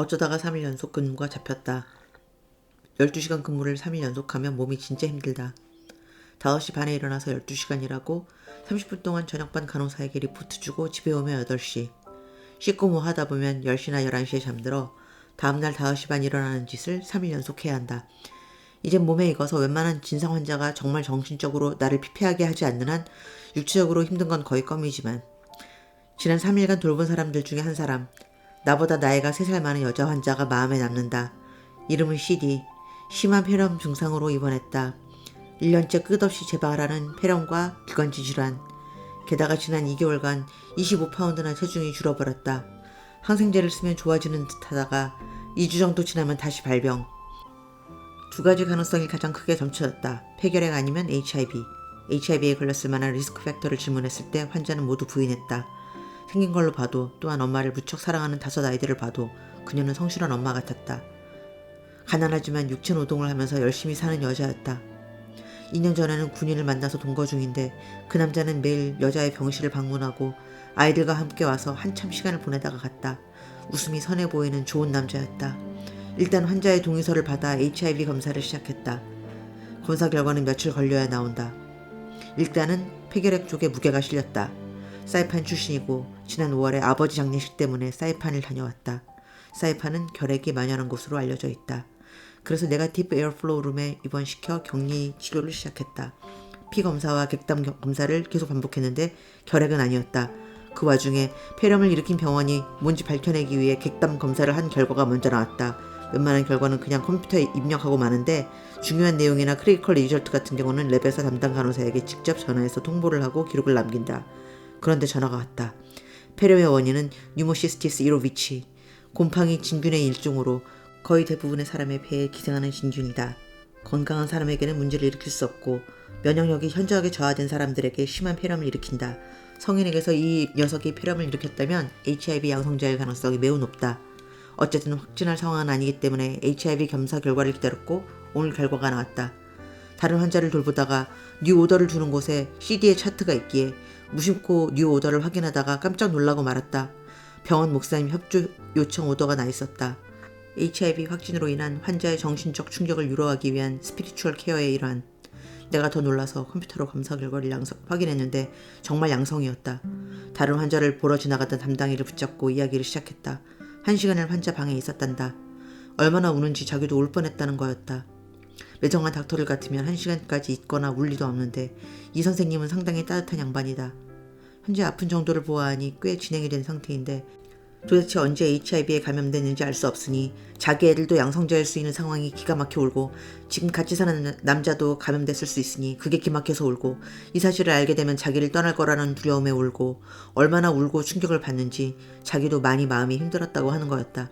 어쩌다가 3일 연속 근무가 잡혔다. 12시간 근무를 3일 연속하면 몸이 진짜 힘들다. 5시 반에 일어나서 12시간 일하고 30분 동안 저녁반 간호사에게 리포트 주고 집에 오면 8시. 씻고 뭐 하다 보면 10시나 11시에 잠들어 다음날 5시 반 일어나는 짓을 3일 연속 해야 한다. 이젠 몸에 익어서 웬만한 진상 환자가 정말 정신적으로 나를 피폐하게 하지 않는 한 육체적으로 힘든 건 거의 껌이지만 지난 3일간 돌본 사람들 중에 한 사람 나보다 나이가 3살 많은 여자 환자가 마음에 남는다. 이름은 CD. 심한 폐렴 증상으로 입원했다. 1년째 끝없이 재발하는 폐렴과 기관지 질환. 게다가 지난 2개월간 25파운드나 체중이 줄어버렸다. 항생제를 쓰면 좋아지는 듯 하다가 2주 정도 지나면 다시 발병. 두 가지 가능성이 가장 크게 점쳐졌다. 폐결핵 아니면 HIV. HIV에 걸렸을 만한 리스크 팩터를 질문했을 때 환자는 모두 부인했다. 생긴 걸로 봐도 또한 엄마를 무척 사랑하는 다섯 아이들을 봐도 그녀는 성실한 엄마 같았다. 가난하지만 육체 노동을 하면서 열심히 사는 여자였다. 2년 전에는 군인을 만나서 동거 중인데 그 남자는 매일 여자의 병실을 방문하고 아이들과 함께 와서 한참 시간을 보내다가 갔다. 웃음이 선해 보이는 좋은 남자였다. 일단 환자의 동의서를 받아 HIV 검사를 시작했다. 검사 결과는 며칠 걸려야 나온다. 일단은 폐결핵 쪽에 무게가 실렸다. 사이판 출신이고 지난 5월에 아버지 장례식 때문에 사이판을 다녀왔다. 사이판은 결핵이 만연한 곳으로 알려져 있다. 그래서 네가티브 에어플로우 룸에 입원시켜 격리 치료를 시작했다. 피 검사와 객담 겨- 검사를 계속 반복했는데 결핵은 아니었다. 그 와중에 폐렴을 일으킨 병원이 뭔지 밝혀내기 위해 객담 검사를 한 결과가 먼저 나왔다. 웬만한 결과는 그냥 컴퓨터에 입력하고 마는데 중요한 내용이나 크리티컬 리절트 같은 경우는 랩에서 담당 간호사에게 직접 전화해서 통보를 하고 기록을 남긴다. 그런데 전화가 왔다. 폐렴의 원인은 뉴모시스티스 1호 위치. 곰팡이 진균의 일종으로 거의 대부분의 사람의 폐에 기생하는 진균이다. 건강한 사람에게는 문제를 일으킬 수 없고 면역력이 현저하게 저하된 사람들에게 심한 폐렴을 일으킨다. 성인에게서 이 녀석이 폐렴을 일으켰다면 HIV 양성자일 가능성이 매우 높다. 어쨌든 확진할 상황은 아니기 때문에 HIV 검사 결과를 기다렸고 오늘 결과가 나왔다. 다른 환자를 돌보다가 뉴 오더를 두는 곳에 CD의 차트가 있기에 무심코 뉴 오더를 확인하다가 깜짝 놀라고 말았다. 병원 목사님 협조 요청 오더가 나 있었다. HIV 확진으로 인한 환자의 정신적 충격을 유로하기 위한 스피리추얼 케어의 일환. 내가 더 놀라서 컴퓨터로 검사 결과를 양성, 확인했는데 정말 양성이었다. 다른 환자를 보러 지나가던 담당이를 붙잡고 이야기를 시작했다. 한 시간을 환자 방에 있었단다. 얼마나 우는지 자기도 울 뻔했다는 거였다. 매정한 닥터를 같으면 한 시간까지 있거나 울 리도 없는데 이 선생님은 상당히 따뜻한 양반이다. 현재 아픈 정도를 보아하니 꽤 진행이 된 상태인데 도대체 언제 HIV에 감염됐는지 알 수 없으니 자기 애들도 양성자일 수 있는 상황이 기가 막혀 울고 지금 같이 사는 남자도 감염됐을 수 있으니 그게 기막혀서 울고 이 사실을 알게 되면 자기를 떠날 거라는 두려움에 울고 얼마나 울고 충격을 받는지 자기도 많이 마음이 힘들었다고 하는 거였다.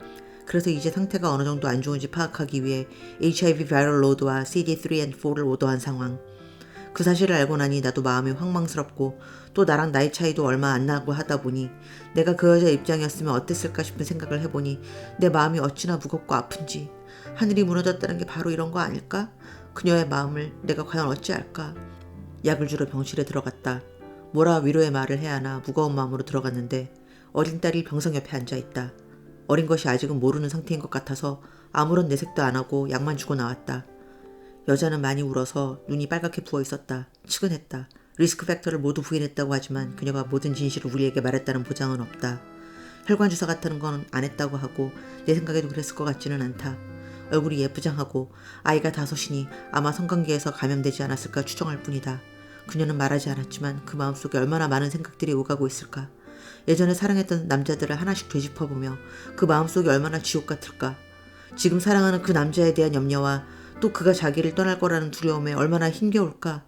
그래서 이제 상태가 어느 정도 안 좋은지 파악하기 위해 HIV 바이럴 로드와 CD3 and 4를 오더한 상황. 그 사실을 알고 나니 나도 마음이 황망스럽고 또 나랑 나이 차이도 얼마 안 나고 하다 보니 내가 그 여자 입장이었으면 어땠을까 싶은 생각을 해보니 내 마음이 어찌나 무겁고 아픈지 하늘이 무너졌다는 게 바로 이런 거 아닐까? 그녀의 마음을 내가 과연 어찌할까? 약을 주러 병실에 들어갔다. 뭐라 위로의 말을 해야 하나 무거운 마음으로 들어갔는데 어린 딸이 병상 옆에 앉아 있다. 어린 것이 아직은 모르는 상태인 것 같아서 아무런 내색도 안 하고 약만 주고 나왔다. 여자는 많이 울어서 눈이 빨갛게 부어 있었다. 측은했다. 리스크 팩터를 모두 부인했다고 하지만 그녀가 모든 진실을 우리에게 말했다는 보장은 없다. 혈관 주사 같은 건안 했다고 하고 내 생각에도 그랬을 것 같지는 않다. 얼굴이 예쁘장하고 아이가 다섯이니 아마 성관계에서 감염되지 않았을까 추정할 뿐이다. 그녀는 말하지 않았지만 그 마음속에 얼마나 많은 생각들이 오가고 있을까. 예전에 사랑했던 남자들을 하나씩 되짚어보며 그 마음속이 얼마나 지옥 같을까. 지금 사랑하는 그 남자에 대한 염려와 또 그가 자기를 떠날 거라는 두려움에 얼마나 힘겨울까.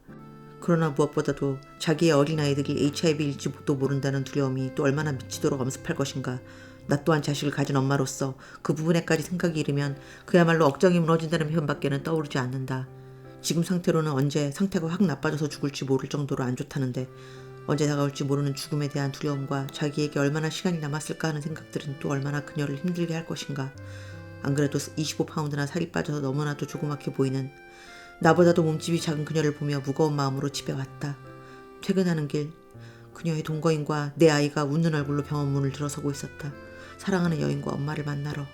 그러나 무엇보다도 자기의 어린아이들이 HIV일지도 모른다는 두려움이 또 얼마나 미치도록 엄습할 것인가. 나 또한 자식을 가진 엄마로서 그 부분에까지 생각이 이르면 그야말로 억장이 무너진다는 표현밖에는 떠오르지 않는다. 지금 상태로는 언제 상태가 확 나빠져서 죽을지 모를 정도로 안 좋다는데 언제 다가올지 모르는 죽음에 대한 두려움과 자기에게 얼마나 시간이 남았을까 하는 생각들은 또 얼마나 그녀를 힘들게 할 것인가. 안 그래도 25파운드나 살이 빠져서 너무나도 조그맣게 보이는 나보다도 몸집이 작은 그녀를 보며 무거운 마음으로 집에 왔다. 퇴근하는 길 그녀의 동거인과 내 아이가 웃는 얼굴로 병원 문을 들어서고 있었다. 사랑하는 여인과 엄마를 만나러.